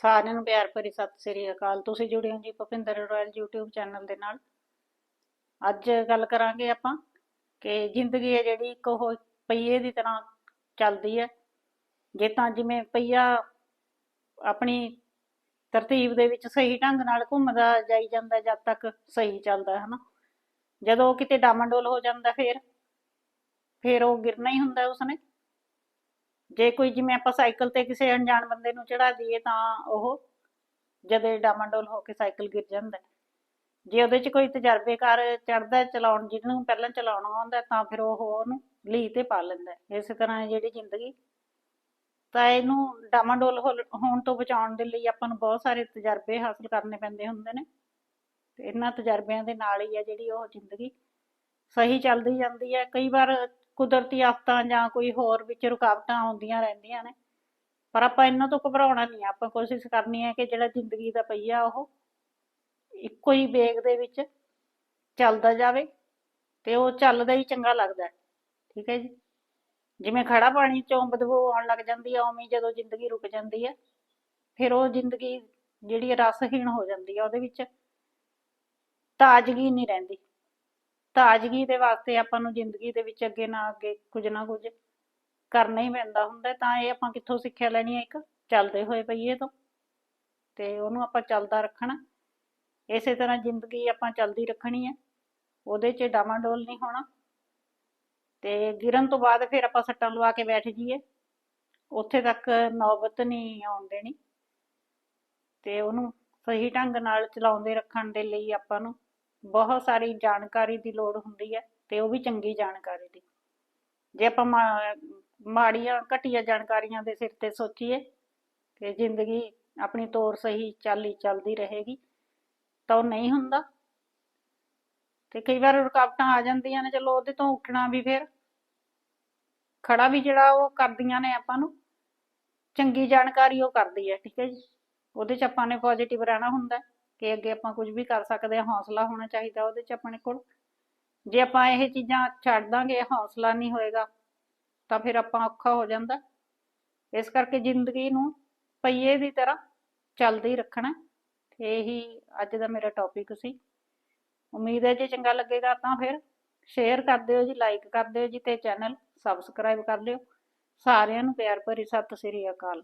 ਸਾਰਿਆਂ ਨੂੰ ਪਿਆਰ ਭਰੀ ਸਤਿ ਸ੍ਰੀ ਅਕਾਲ। ਤੁਸੀਂ ਜੁੜੇ ਹੋ ਜੀ ਭੁਪਿੰਦਰ ਰਾਇਲ YouTube ਚੈਨਲ ਦੇ ਨਾਲ। ਅੱਜ ਗੱਲ ਕਰਾਂਗੇ ਆਪਾਂ ਕਿ ਜ਼ਿੰਦਗੀ ਹੈ ਜਿਹੜੀ ਇੱਕ ਉਹ ਪਹੀਏ ਦੀ ਤਰ੍ਹਾਂ ਚੱਲਦੀ ਹੈ। ਜੇ ਤਾਂ ਜਿਵੇਂ ਪਹੀਆ ਆਪਣੀ ਤਰਤੀਬ ਦੇ ਵਿੱਚ ਸਹੀ ਢੰਗ ਨਾਲ ਘੁੰਮਦਾ ਜਾਈ ਜਾਂਦਾ ਜਦ ਤੱਕ ਸਹੀ ਚੱਲਦਾ, ਹਨਾ? ਜਦੋਂ ਕਿਤੇ ਡਾਮਾਡੋਲ ਹੋ ਜਾਂਦਾ ਫੇਰ ਫੇਰ ਉਹ ਗਿਰਨਾ ਹੀ ਹੁੰਦਾ ਉਸਨੇ। ਜੇ ਕੋਈ ਜਿਵੇਂ ਆਪਾਂ ਸਾਈਕਲ ਤੇ ਕਿਸੇ ਅਣਜਾਣ ਬੰਦੇ ਨੂੰ ਚੜਾ ਦਈਏ ਤਾਂ ਉਹ ਜਦੇ ਡਾਮਾਡੋਲ ਹੋ ਕੇ ਸਾਈਕਲ ਗਿਰ ਜਾਂਦਾ। ਜੇ ਉਹਦੇ 'ਚ ਕੋਈ ਤਜਰਬੇਕਾਰ ਚੜਦਾ ਚਲਾਉਣ ਜਿਹਨੂੰ ਪਹਿਲਾਂ ਚਲਾਉਣਾ ਆਉਂਦਾ ਤਾਂ ਫਿਰ ਉਹ ਉਹਨੂੰ ਲੀ ਤੇ ਪਾ ਲੈਂਦਾ। ਇਸੇ ਤਰ੍ਹਾਂ ਜਿਹੜੀ ਜ਼ਿੰਦਗੀ ਤਾਂ ਇਹਨੂੰ ਡਾਮਾਡੋਲ ਹੋਣ ਤੋਂ ਬਚਾਉਣ ਦੇ ਲਈ ਆਪਾਂ ਨੂੰ ਬਹੁਤ ਸਾਰੇ ਤਜਰਬੇ ਹਾਸਲ ਕਰਨੇ ਪੈਂਦੇ ਹੁੰਦੇ ਨੇ। ਤੇ ਇਹਨਾਂ ਤਜਰਬਿਆਂ ਦੇ ਨਾਲ ਹੀ ਹੈ ਜਿਹੜੀ ਉਹ ਜ਼ਿੰਦਗੀ ਸਹੀ ਚੱਲਦੀ ਜਾਂਦੀ ਹੈ। ਕਈ ਵਾਰ ਕੁਦਰਤੀ ਆਫਤਾਂ ਜਾਂ ਕੋਈ ਹੋਰ ਵਿੱਚ ਰੁਕਾਵਟਾਂ ਆਉਂਦੀਆਂ ਰਹਿੰਦੀਆਂ ਨੇ। ਪਰ ਆਪਾਂ ਇਹਨਾਂ ਤੋਂ ਘਬਰਾਉਣਾ ਨਹੀਂ, ਆਪਾਂ ਕੋਸ਼ਿਸ਼ ਕਰਨੀ ਹੈ ਕਿ ਜਿਹੜਾ ਜ਼ਿੰਦਗੀ ਦਾ ਪਹੀਆ ਉਹ ਇੱਕੋ ਹੀ ਵੇਗ ਦੇ ਵਿੱਚ ਚੱਲਦਾ ਜਾਵੇ ਤੇ ਉਹ ਚੱਲਦਾ ਹੀ ਚੰਗਾ ਲੱਗਦਾ ਠੀਕ ਹੈ ਜੀ? ਜਿਵੇਂ ਖੜਾ ਪਾਣੀ ਚੋਂ ਬਦਬੂ ਆਉਣ ਲੱਗ ਜਾਂਦੀ ਹੈ, ਉਵੇਂ ਜਦੋਂ ਜ਼ਿੰਦਗੀ ਰੁਕ ਜਾਂਦੀ ਹੈ, ਫਿਰ ਉਹ ਜ਼ਿੰਦਗੀ ਜਿਹੜੀ ਰਸਹੀਣ ਹੋ ਜਾਂਦੀ ਹੈ, ਉਹਦੇ ਵਿੱਚ ਤਾਜ਼ਗੀ ਨਹੀਂ ਰਹਿੰਦੀ। ਤਾਜ਼ਗੀ ਦੇ ਵਾਸਤੇ ਆਪਾਂ ਨੂੰ ਜ਼ਿੰਦਗੀ ਦੇ ਵਿੱਚ ਅੱਗੇ ਨਾ ਅੱਗੇ ਕੁਝ ਨਾ ਕੁਝ ਕਰਨਾ ਹੀ ਪੈਂਦਾ ਹੁੰਦਾ ਤਾਂ ਇਹ ਆਪਾਂ ਕਿੱਥੋਂ ਸਿੱਖਿਆ ਲੈਣੀ ਹੈ? ਇੱਕ ਚੱਲਦੇ ਹੋਏ ਪਈਏ ਤੋਂ। ਤੇ ਉਹਨੂੰ ਆਪਾਂ ਚੱਲਦਾ ਰੱਖਣਾ। ਇਸੇ ਤਰ੍ਹਾਂ ਜ਼ਿੰਦਗੀ ਆਪਾਂ ਚੱਲਦੀ ਰੱਖਣੀ ਹੈ। ਉਹਦੇ 'ਚ ਡਾਮਾਡੋਲ ਨਹੀਂ ਹੋਣਾ। ਤੇ ਗਿਰਨ ਤੋਂ ਬਾਅਦ ਫਿਰ ਆਪਾਂ ਸੱਟਾਂ ਲਵਾ ਕੇ ਬੈਠ ਜਾਈਏ। ਉੱਥੇ ਤੱਕ ਨੌਬਤ ਨਹੀਂ ਆਉਣ ਦੇਣੀ। ਤੇ ਉਹਨੂੰ ਸਹੀ ਢੰਗ ਨਾਲ ਚਲਾਉਂਦੇ ਰੱਖਣ ਦੇ ਲਈ ਆਪਾਂ ਨੂੰ ਬਹੁਤ ਸਾਰੀ ਜਾਣਕਾਰੀ ਦੀ ਲੋੜ ਹੁੰਦੀ ਹੈ ਤੇ ਉਹ ਵੀ ਚੰਗੀ ਜਾਣਕਾਰੀ ਦੀ। ਜੇ ਆਪਾਂ ਮਾੜੀਆਂ ਘਟੀਆ ਜਾਣਕਾਰੀਆਂ ਦੇ ਸਿਰ ਤੇ ਸੋਚੀਏ ਕਿ ਜ਼ਿੰਦਗੀ ਆਪਣੀ ਤੋਰ ਸਹੀ ਚੱਲੀ ਚੱਲਦੀ ਰਹੇਗੀ, ਤਾਂ ਉਹ ਨਹੀਂ ਹੁੰਦਾ। ਤੇ ਕਈ ਵਾਰ ਰੁਕਾਵਟਾਂ ਆ ਜਾਂਦੀਆਂ ਨੇ, ਚਲੋ ਉਹਦੇ ਤੋਂ ਉੱਠਣਾ ਵੀ ਫਿਰ ਖੜਾ ਵੀ ਜਿਹੜਾ ਉਹ ਕਰਦੀਆਂ ਨੇ ਆਪਾਂ ਨੂੰ, ਚੰਗੀ ਜਾਣਕਾਰੀ ਉਹ ਕਰਦੀ ਹੈ, ਠੀਕ ਹੈ ਜੀ। ਉਹਦੇ ਚ ਆਪਾਂ ਨੇ ਪੋਜ਼ਿਟਿਵ ਰਹਿਣਾ ਹੁੰਦਾ। ਹੈ ਕਿ ਅੱਗੇ ਆਪਾਂ ਕੁਝ ਵੀ ਕਰ ਸਕਦੇ ਹਾਂ ਹੌਸਲਾ ਹੋਣਾ ਚਾਹੀਦਾ ਉਹਦੇ ਚ ਆਪਣੇ ਕੋਲ। ਜੇ ਆਪਾਂ ਇਹ ਚੀਜ਼ਾਂ ਛੱਡ ਦਾਂਗੇ ਹੌਸਲਾ ਨਹੀਂ ਹੋਏਗਾ, ਤਾਂ ਫਿਰ ਆਪਾਂ ਔਖਾ ਹੋ ਜਾਂਦਾ। ਇਸ ਕਰਕੇ ਜ਼ਿੰਦਗੀ ਨੂੰ ਪਹੀਏ ਦੀ ਤਰ੍ਹਾਂ ਚੱਲਦੀ ਰੱਖਣਾ। ਤੇ ਇਹੀ ਅੱਜ ਦਾ ਮੇਰਾ ਟੌਪਿਕ ਸੀ। ਉਮੀਦ ਹੈ ਜੇ ਚੰਗਾ ਲੱਗੇਗਾ ਤਾਂ ਫਿਰ ਸ਼ੇਅਰ ਕਰ ਦਿਓ ਜੀ ਲਾਈਕ ਕਰ ਦਿਓ ਜੀ ਤੇ ਚੈਨਲ ਸਬਸਕ੍ਰਾਈਬ ਕਰ ਲਿਓ। ਸਾਰਿਆਂ ਨੂੰ ਪਿਆਰ ਭਰੀ ਸਤਿ ਸ੍ਰੀ ਅਕਾਲ।